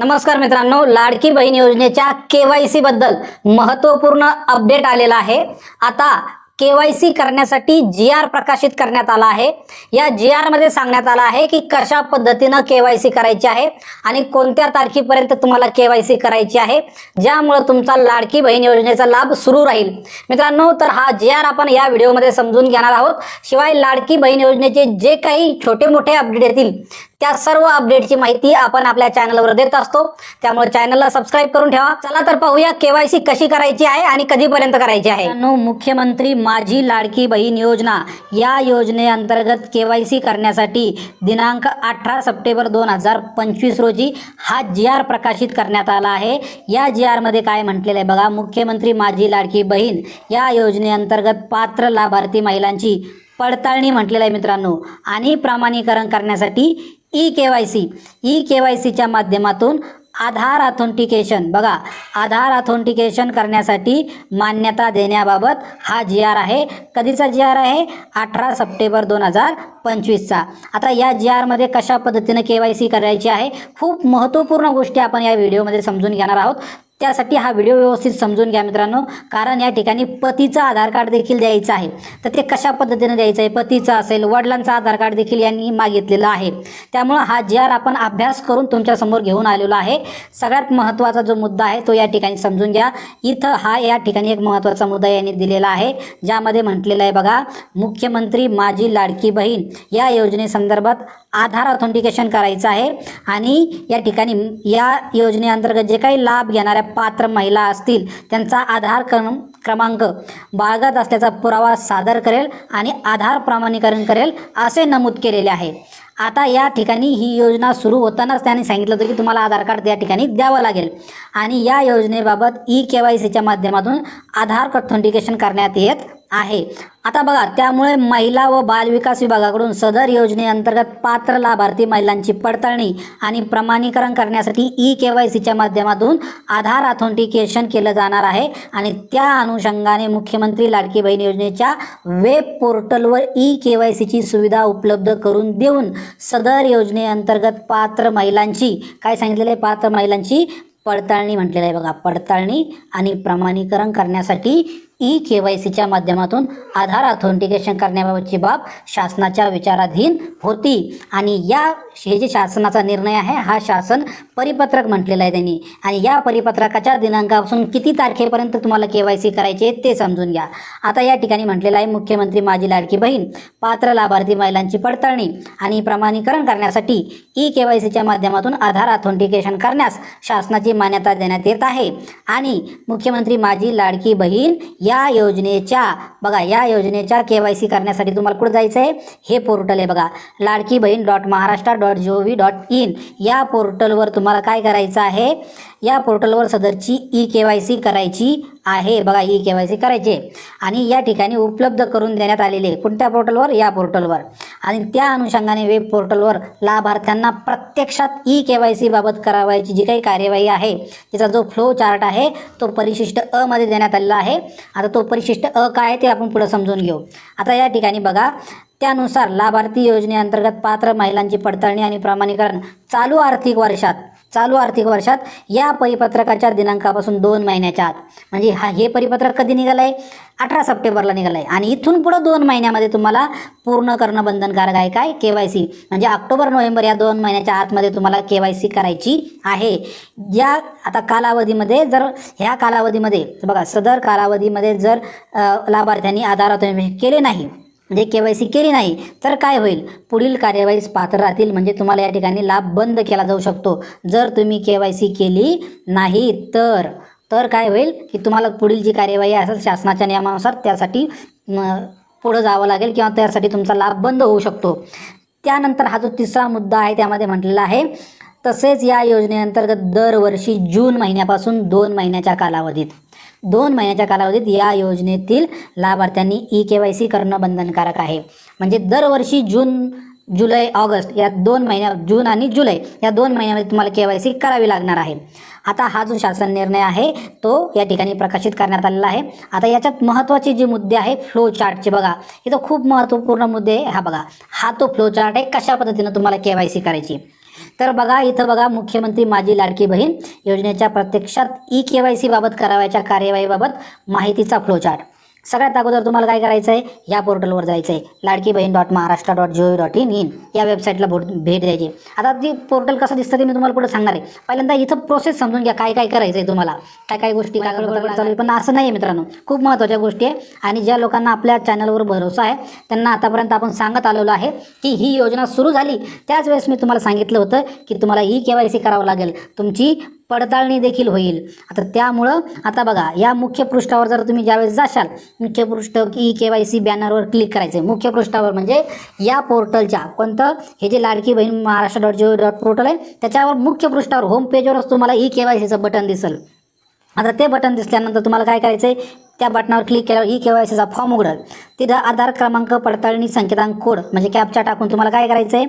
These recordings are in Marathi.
नमस्कार मित्रांनो लाडकी बहीण योजनेच्या केवायसी बद्दल महत्त्वपूर्ण अपडेट आलेला आहे. आता केवायसी करण्यासाठी जी आर प्रकाशित करण्यात आला आहे. या जी आरमध्ये सांगण्यात आलं आहे की कशा पद्धतीनं केवायसी करायची आहे आणि कोणत्या तारखेपर्यंत तुम्हाला केवायसी करायची आहे ज्यामुळे तुमचा लाडकी बहीण योजनेचा लाभ सुरू राहील. मित्रांनो तर हा जी आर आपण या व्हिडिओमध्ये समजून घेणार आहोत. शिवाय लाडकी बहीण योजनेचे जे काही छोटे मोठे अपडेट येतील त्या सर्व अपडेटची माहिती आपण आपल्या चॅनलवर देत असतो. त्यामुळे चॅनलला सबस्क्राईब करून ठेवा. चला तर पाहूया केवायसी कशी करायची आहे आणि कधीपर्यंत करायची आहे. मित्रांनो, मुख्यमंत्री माझी लाडकी बहीण योजना या योजनेअंतर्गत केवायसी करण्यासाठी दिनांक अठरा सप्टेंबर दोन हजार पंचवीस रोजी हा जी आर प्रकाशित करण्यात आला आहे. या जी आरमध्ये काय म्हटलेलं आहे बघा. मुख्यमंत्री माझी लाडकी बहीण या योजनेअंतर्गत पात्र लाभार्थी महिलांची पडताळणी म्हटलेलं आहे मित्रांनो. आणि प्रमाणीकरण करण्यासाठी E K Y C E K Y सीच्या माध्यमातून आधार ऑथेंटिकेशन बघा आधार ऑथेंटिकेशन करण्यासाठी मान्यता देण्याबाबत हा जी आर आहे. कधीचा जी आर आहे? अठरा सप्टेंबर दोन हजार पंचवीसचा. आता या जी आरमध्ये कशा पद्धतीनं के वाय सी करायची आहे? खूप महत्त्वपूर्ण गोष्टी आपण या व्हिडिओमध्ये समजून घेणार आहोत. त्यासाठी हा व्हिडिओ व्यवस्थित समजून घ्या मित्रांनो. कारण या ठिकाणी पतीचं आधार कार्ड देखील द्यायचं आहे. तर ते कशा पद्धतीने द्यायचं आहे? पतीचं असेल वडिलांचं आधार कार्ड देखील यांनी मागितलेलं आहे. त्यामुळं हा जी आर आपण अभ्यास करून तुमच्यासमोर घेऊन आलेलो आहे. सगळ्यात महत्त्वाचा जो मुद्दा आहे तो या ठिकाणी समजून घ्या. इथं हा या ठिकाणी एक महत्त्वाचा मुद्दा यांनी दिलेला आहे. ज्यामध्ये म्हटलेलं आहे बघा मुख्यमंत्री माझी लाडकी बहीण या योजनेसंदर्भात आधार ऑथेंटिकेशन करायचं आहे. आणि या ठिकाणी या योजनेअंतर्गत जे काही लाभ घेणाऱ्या पात्र महिला असतील त्यांचा आधार क्रम क्रमांक बाळगत असल्याचा पुरावा सादर करेल आणि आधार प्रमाणीकरण करेल असे नमूद केलेले आहे. आता या ठिकाणी ही योजना सुरू होतानाच त्यांनी सांगितलं होतं की तुम्हाला आधार कार्ड त्या ठिकाणी द्यावं लागेल. आणि या योजनेबाबत ई के वाय सीच्या माध्यमातून आधार ऑथेंटिकेशन करण्यात येत आहे. आता बघा त्यामुळे महिला व बालविकास विभागाकडून सदर योजनेअंतर्गत पात्र लाभार्थी महिलांची पडताळणी आणि प्रमाणीकरण करण्यासाठी ई के वाय सीच्या माध्यमातून आधार ऑथेंटिकेशन केलं जाणार आहे आणि त्या अनुषंगाने मुख्यमंत्री लाडकी बहीण योजनेच्या वेब पोर्टलवर ई के वाय सीची सुविधा उपलब्ध करून देऊन सदर योजनेअंतर्गत पात्र महिलांची काय सांगितलेलं आहे? पात्र महिलांची पडताळणी म्हटलेलं आहे बघा. पडताळणी आणि प्रमाणीकरण करण्यासाठी ई के वाय सीच्या माध्यमातून आधार ऑथेंटिकेशन करण्याबाबतची बाब शासनाच्या विचाराधीन होती. आणि या हे जे शासनाचा निर्णय आहे हा शासन परिपत्रक म्हटलेला आहे त्यांनी. आणि या परिपत्रकाच्या दिनांकापासून किती तारखेपर्यंत तुम्हाला के वाय सी करायची आहे ते समजून घ्या. आता या ठिकाणी म्हटलेलं आहे मुख्यमंत्री माझी लाडकी बहीण पात्र लाभार्थी महिलांची पडताळणी आणि प्रमाणीकरण करण्यासाठी ई के वाय सीच्या माध्यमातून आधार ऑथेंटिकेशन करण्यास शासनाची मान्यता देण्यात येत आहे. आणि मुख्यमंत्री माझी लाडकी बहीण या योजनेच्या बघा या योजनेच्या के वाय सी करण्यासाठी तुम्हाला कुठं जायचं आहे हे पोर्टल आहे बघा. Ladki Bahin dot Maharashtra dot G O V dot in या पोर्टलवर तुम्हाला काय करायचं आहे? या पोर्टलवर सदरची ई के वाय सी करायची आहे. बघा ई के वाय सी करायची आहे. आणि या ठिकाणी उपलब्ध करून देण्यात आलेले कोणत्या पोर्टलवर? या पोर्टलवर. आणि त्या अनुषंगाने वेब पोर्टलवर लाभार्थ्यांना प्रत्यक्षात ई के वाय सीबाबत करावायची जी काही कार्यवाही आहे तिचा जो फ्लो चार्ट आहे तो परिशिष्ट अ मध्ये देण्यात आलेला आहे. आता तो परिशिष्ट अ काय आहे ते आपण पुढं समजून घेऊ. आता या ठिकाणी बघा त्यानुसार लाभार्थी योजनेअंतर्गत पात्र महिलांची पडताळणी आणि प्रमाणीकरण चालू आर्थिक वर्षात चालू आर्थिक वर्षात या परिपत्रकाच्या दिनांकापासून दोन महिन्याच्या आत. म्हणजे हा हे परिपत्रक कधी निघालं आहे अठरा सप्टेंबरला निघालं आहे आणि इथून पुढं दोन महिन्यामध्ये तुम्हाला पूर्ण करणं बंधनकारक आहे काय? K Y C. म्हणजे ऑक्टोबर नोव्हेंबर या दोन महिन्याच्या आतमध्ये तुम्हाला के वाय सी करायची आहे. या आता कालावधीमध्ये जर ह्या कालावधीमध्ये बघा सदर कालावधीमध्ये जर लाभार्थ्यांनी आधार केले नाही जे के वाय सी केली नाही तर काय होईल? पुढील कार्यवाहीस पात्र राहतील. म्हणजे तुम्हाला या ठिकाणी लाभ बंद केला जाऊ शकतो. जर तुम्ही के वाय सी केली नाही तर तर काय होईल? की तुम्हाला पुढील जी कार्यवाही असेल शासनाच्या नियमानुसार त्यासाठी पुढं जावं लागेल किंवा त्यासाठी तुमचा लाभ बंद होऊ शकतो. त्यानंतर हा जो तिसरा मुद्दा आहे त्यामध्ये म्हटलेला आहे तसेच या योजनेअंतर्गत दरवर्षी जून महिन्यापासून दोन महिन्याच्या कालावधीत. दोन महिन्याच्या कालावधीत या योजनेतील लाभार्थ्यांनी ई के वाय सी करणं बंधनकारक आहे. म्हणजे दरवर्षी जून जुलै ऑगस्ट या दोन महिन्या जून आणि जुलै या दोन महिन्यामध्ये तुम्हाला के वाय सी करावी लागणार आहे. आता हा जो शासन निर्णय आहे तो या ठिकाणी प्रकाशित करण्यात आलेला आहे. आता याच्यात महत्त्वाचे जे मुद्दे आहे फ्लो चार्टचे बघा. इथं खूप महत्त्वपूर्ण मुद्दे आहे. हा बघा. हा तो फ्लो चार्ट आहे कशा पद्धतीनं तुम्हाला के वाय सी करायची? तर बघा इथं बघा मुख्यमंत्री माझी लाडकी बहीण योजनेच्या प्रत्यक्षात ई के वाय बाबत करावयाच्या कार्यवाहीबाबत माहितीचा फ्लोचार्ट सगळ्यात अगोदर तुम्हाला काय करायचं आहे या पोर्टलवर जायचं आहे Ladki Bahin dot Maharashtra dot G O dot in in या वेबसाईटला भोट भेट द्यायची. आता ती पोर्टल कसं दिसतं ते मी तुम्हाला पुढे सांगणार आहे. पहिल्यांदा इथं प्रोसेस समजून घ्या काय काय करायचं आहे तुम्हाला काय काय गोष्टी काय चालू आहे. पण असं नाही आहे मित्रांनो. खूप महत्त्वाच्या गोष्टी आहे. आणि ज्या लोकांना आपल्या चॅनलवर भरोसा आहे त्यांना आतापर्यंत आपण सांगत आलेलो आहे की ही योजना सुरू झाली. त्याच वेळेस मी तुम्हाला सांगितलं होतं की तुम्हाला ई के वाय सी करावं लागेल. तुमची पडताळणी देखील होईल. आता त्यामुळं आता बघा या मुख्य पृष्ठावर जर तुम्ही ज्यावेळेस जाशाल मुख्य पृष्ठ ई के वाय सी बॅनरवर क्लिक करायचं आहे मुख्य पृष्ठावर म्हणजे या पोर्टलच्या कोणतं? हे जे Ladki Bahin Maharashtra dot G dot portal आहे त्याच्यावर मुख्य पृष्ठावर होम पेजवरच तुम्हाला ई के वाय सीचं बटन दिसेल. आता ते बटन दिसल्यानंतर तुम्हाला काय करायचं आहे त्या बटनावर क्लिक केल्यावर ई के वाय सीचा फॉर्म उघडल. तिथं आधार क्रमांक पडताळणी संकेतांक कोड म्हणजे कॅपचा टाकून तुम्हाला काय करायचं आहे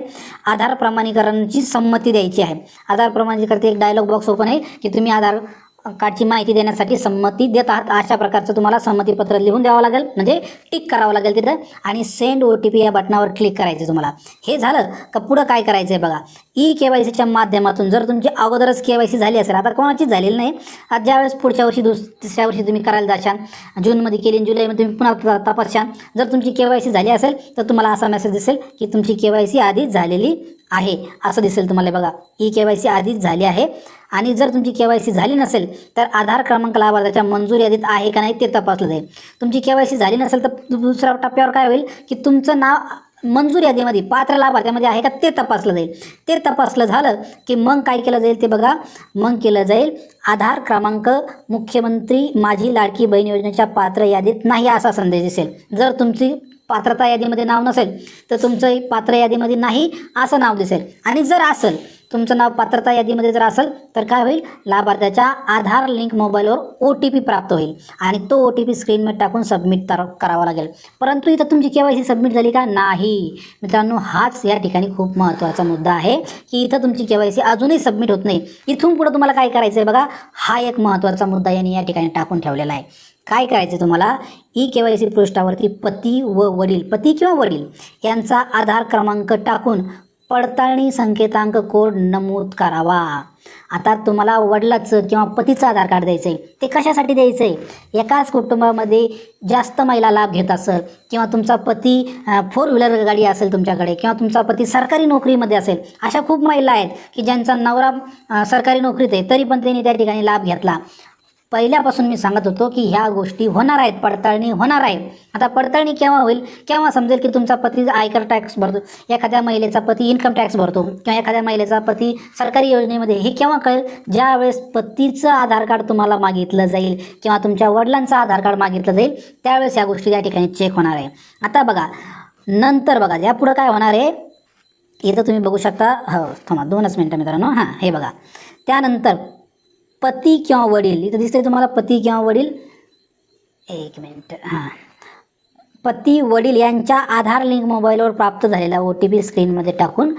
आधार प्रमाणीकरणाची संमती द्यायची आहे. आधार प्रमाणीकरते एक डायलॉग बॉक्स ओपन आहे की तुम्ही आधार कार्डची माहिती देण्यासाठी संमती देत आहात. अशा प्रकारचं तुम्हाला संमतीपत्र लिहून द्यावं लागेल. म्हणजे टिक करावं लागेल तिथं आणि सेंड ओ टी पी या बटनावर क्लिक करायचं तुम्हाला. हे झालं का पुढं काय करायचं आहे बघा. ई के वाय सीच्या माध्यमातून जर तुमची अगोदरच के वाय सी झाली असेल आता कोणाचीच झालेली नाही. आज ज्यावेळेस पुढच्या वर्षी दुस तिसऱ्या वर्षी तुम्ही करायला जाशाल जूनमध्ये केली जुलैमध्ये तुम्ही पुन्हा त- तपासाल. जर तुमची के वाय सी झाली असेल तर तुम्हाला असा मेसेज दिसेल की तुमची के वाय सी आधीच झालेली आहे. असं दिसेल तुम्हाला बघा. ई के वाय सी आधीच झाली आहे. आणि जर तुमची के वाय सी झाली नसेल तर आधार क्रमांक लाभार्थ्याच्या मंजूर यादीत आहे का नाही ते तपासलं जाईल. तुमची के वाय सी झाली नसेल तर दुसऱ्या टप्प्यावर काय होईल की तुमचं नाव मंजूर यादीमध्ये पात्र लाभार्थ्यामध्ये आहे का ते तपासलं जाईल. ते तपासलं झालं की मग काय केलं जाईल ते बघा. मग केलं जाईल आधार क्रमांक मुख्यमंत्री माझी लाडकी बहीण योजनेच्या पात्र यादीत नाही असा संदेश दिसेल. जर तुमची पात्रता यादीमध्ये नाव नसेल तर तुमचं पात्र यादीमध्ये नाही असं नाव दिसेल. आणि जर असेल तुमचं नाव पात्रता यादीमध्ये जर असेल तर काय होईल? लाभार्थ्याच्या आधार लिंक मोबाईलवर ओ टी पी प्राप्त होईल आणि तो ओ टी पी स्क्रीनमध्ये टाकून सबमिट तर करावा लागेल. परंतु इथं तुमची के वाय सी सबमिट झाली का? नाही. मित्रांनो हाच या ठिकाणी खूप महत्त्वाचा मुद्दा आहे की इथं तुमची के वाय सी अजूनही सबमिट होत नाही. इथून पुढं तुम्हाला काय करायचं आहे बघा? हा एक महत्त्वाचा मुद्दा यांनी या ठिकाणी टाकून ठेवलेला आहे. काय करायचं तुम्हाला? ई के वाय सी पृष्ठावरती पती व वडील पती किंवा वडील यांचा आधार क्रमांक टाकून पडताळणी संकेतांक कोड नमूद करावा. आता तुम्हाला वडिलाचं किंवा पतीचं आधार कार्ड द्यायचं आहे ते कशासाठी द्यायचं आहे एकाच कुटुंबामध्ये जास्त महिला लाभ घेत असेल किंवा तुमचा पती फोर व्हीलर गाडी असेल तुमच्याकडे किंवा तुमचा पती सरकारी नोकरीमध्ये असेल अशा खूप महिला आहेत की ज्यांचा नवरा सरकारी नोकरीत आहे तरी पण त्यांनी त्या ठिकाणी लाभ घेतला. पहिल्यापासून मी सांगत होतो की ह्या गोष्टी होणार आहेत पडताळणी होणार आहे. आता पडताळणी केव्हा होईल? केव्हा समजेल की तुमचा पती आयकर टॅक्स भरतो? एखाद्या महिलेचा पती इन्कम टॅक्स भरतो किंवा एखाद्या महिलेचा पती सरकारी योजनेमध्ये हे केव्हा कळेल? ज्यावेळेस पतीचं आधार कार्ड तुम्हाला मागितलं जाईल किंवा तुमच्या वडिलांचं आधार कार्ड मागितलं जाईल त्यावेळेस या गोष्टी त्या ठिकाणी चेक होणार आहे. आता बघा नंतर बघा यापुढं काय होणार आहे? इथं तुम्ही बघू शकता हो थांबा दोनच मिनटं मित्रांनो हां हे बघा. त्यानंतर पती किंवा वडील इथं दिसतंय तुम्हाला पती किंवा वडील? एक मिनिट हां. पती वडील यांच्या आधार लिंक मोबाईलवर प्राप्त झालेला ओ टी पी स्क्रीनमध्ये टाकून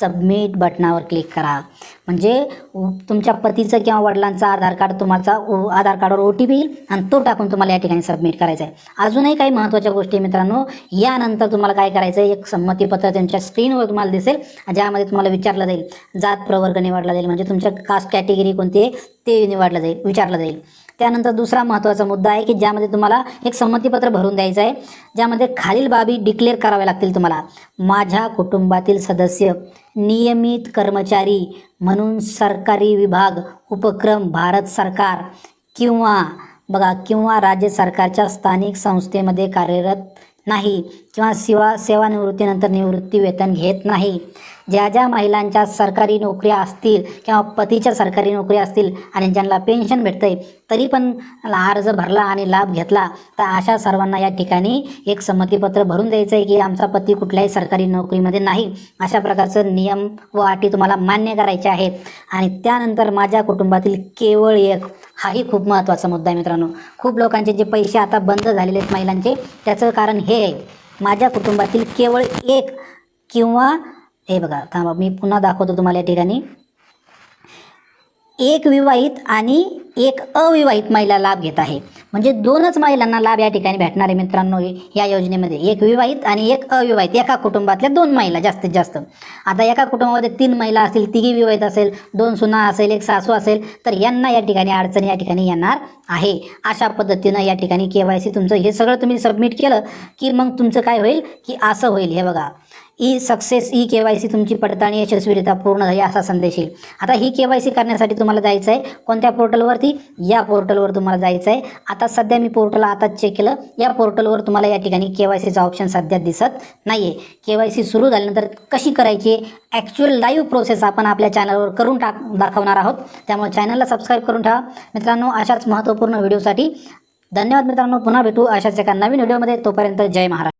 सबमिट बटनावर क्लिक करा. म्हणजे उ- तुमच्या पतीचं किंवा वडिलांचा आधार कार्ड तुम्हाला ओ- आधार कार्डवर ओ टी पी येईल आणि तो टाकून तुम्हाला या ठिकाणी सबमिट करायचा आहे. अजूनही काही महत्त्वाच्या गोष्टी मित्रांनो यानंतर तुम्हाला काय करायचं आहे? एक संमतीपत्र त्यांच्या स्क्रीनवर तुम्हाला दिसेल ज्यामध्ये तुम्हाला विचारलं जाईल. जात प्रवर्ग निवडला जाईल. म्हणजे तुमच्या कास्ट कॅटेगरी कोणती आहे? ते निवडलं जाईल विचारलं जाईल. त्यानंतर दुसरा महत्त्वाचा मुद्दा आहे की ज्यामध्ये तुम्हाला एक संमतीपत्र भरून द्यायचं आहे. ज्यामध्ये खालील बाबी डिक्लेअर कराव्या लागतील तुम्हाला. माझ्या कुटुंबातील सदस्य नियमित कर्मचारी म्हणून सरकारी विभाग उपक्रम भारत सरकार किंवा बघा किंवा राज्य सरकारच्या स्थानिक संस्थेमध्ये कार्यरत नाही किंवा सेवा सेवानिवृत्तीनंतर निवृत्ती वेतन घेत नाही. ज्या ज्या महिलांच्या सरकारी नोकऱ्या असतील किंवा पतीच्या सरकारी नोकऱ्या असतील आणि ज्यांना पेन्शन भेटतंय तरी पण अर्ज भरला आणि लाभ घेतला तर अशा सर्वांना या ठिकाणी एक संमतीपत्र भरून द्यायचं आहे की आमचा पती कुठल्याही सरकारी नोकरीमध्ये नाही. अशा प्रकारचं नियम व अटी तुम्हाला मान्य करायच्या आहेत. आणि त्यानंतर माझ्या कुटुंबातील केवळ एक हाही खूप महत्त्वाचा मुद्दा आहे मित्रांनो. खूप लोकांचे जे पैसे आता बंद झालेले आहेत महिलांचे त्याचं कारण हे आहे. माझ्या कुटुंबातील केवळ एक किंवा हे बघा थांबा मी पुन्हा दाखवतो तुम्हाला या ठिकाणी. एक विवाहित आणि एक अविवाहित महिला लाभ घेत आहे. म्हणजे दोनच महिलांना लाभ या ठिकाणी भेटणार आहे मित्रांनो या योजनेमध्ये. एक विवाहित आणि एक अविवाहित. एका कुटुंबातल्या दोन महिला जास्तीत जास्त. आता एका कुटुंबामध्ये तीन महिला असतील तिघी विवाहित असेल दोन सुना असेल एक सासू असेल तर यांना या ठिकाणी अडचणी या ठिकाणी येणार आहे. अशा पद्धतीनं या ठिकाणी के वाय सी तुमचं हे सगळं तुम्ही सबमिट केलं की मग तुमचं काय होईल? की असं होईल. हे बघा E success E K Y C तुमची पडताळणी यशस्वीरित्या पूर्ण झाली असा संदेश येईल. आता ही के वाय सी करण्यासाठी तुम्हाला जायचं आहे कोणत्या पोर्टलवरती? या पोर्टलवर तुम्हाला जायचं आहे आता सध्या मी पोर्टल आताच चेक केलं. या पोर्टलवर तुम्हाला या ठिकाणी के वाय सीचा ऑप्शन सध्या दिसत नाही आहे के वाय सी सुरू झाल्यानंतर कशी करायची? ॲक्च्युअल लाईव्ह प्रोसेस आपण आपल्या चॅनलवर करून टाक दाखवणार आहोत. त्यामुळे चॅनलला सबस्क्राईब करून ठेवा. मित्रांनो अशाच महत्त्वपूर्ण व्हिडिओसाठी धन्यवाद मित्रांनो. पुन्हा भेटू अशाच एका नवीन व्हिडिओमध्ये तोपर्यंत जय महाराज